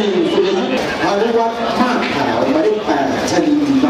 มีคุณยุทธ์พานุวัฒน์ากขาวมายเลขแปดชลิน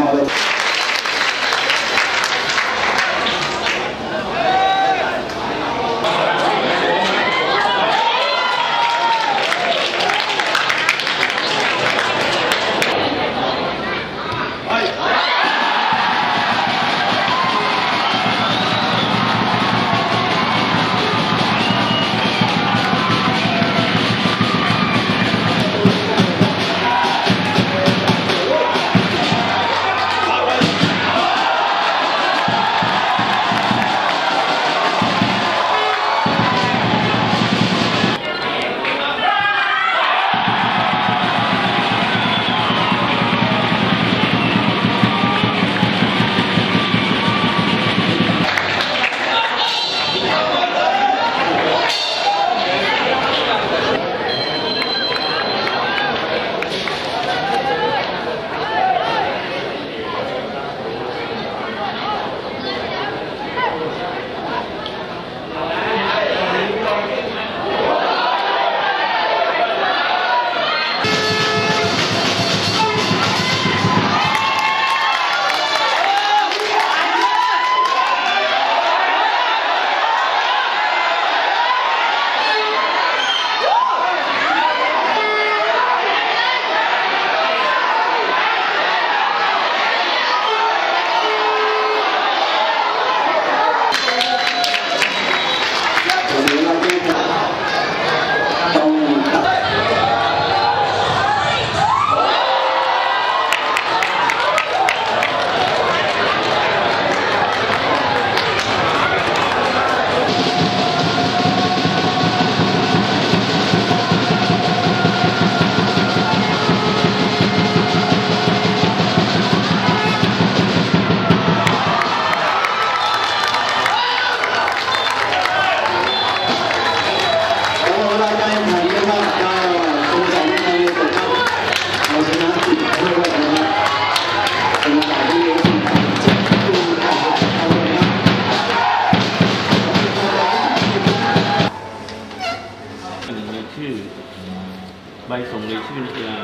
ใบส่งรายชื่อนักกีฬา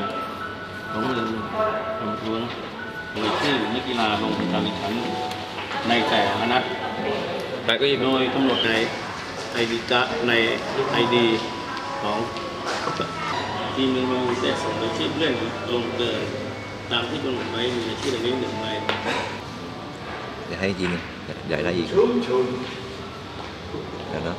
ของเมืองลำพูนรายชื่อนักกีฬาลงการแข่งขันในแต่ละนัดแต่ก็ยิงโดยกำหนดในไอดีจะในไอดีของทีมเมืองจะส่งรายชื่อผู้เล่นลงเกินตามที่กำหนดไว้มีรายชื่อในนี้หนึ่งใบเดี๋ยวให้ยิงใหญ่ได้อีกชุนชุนเดี๋ยวนะ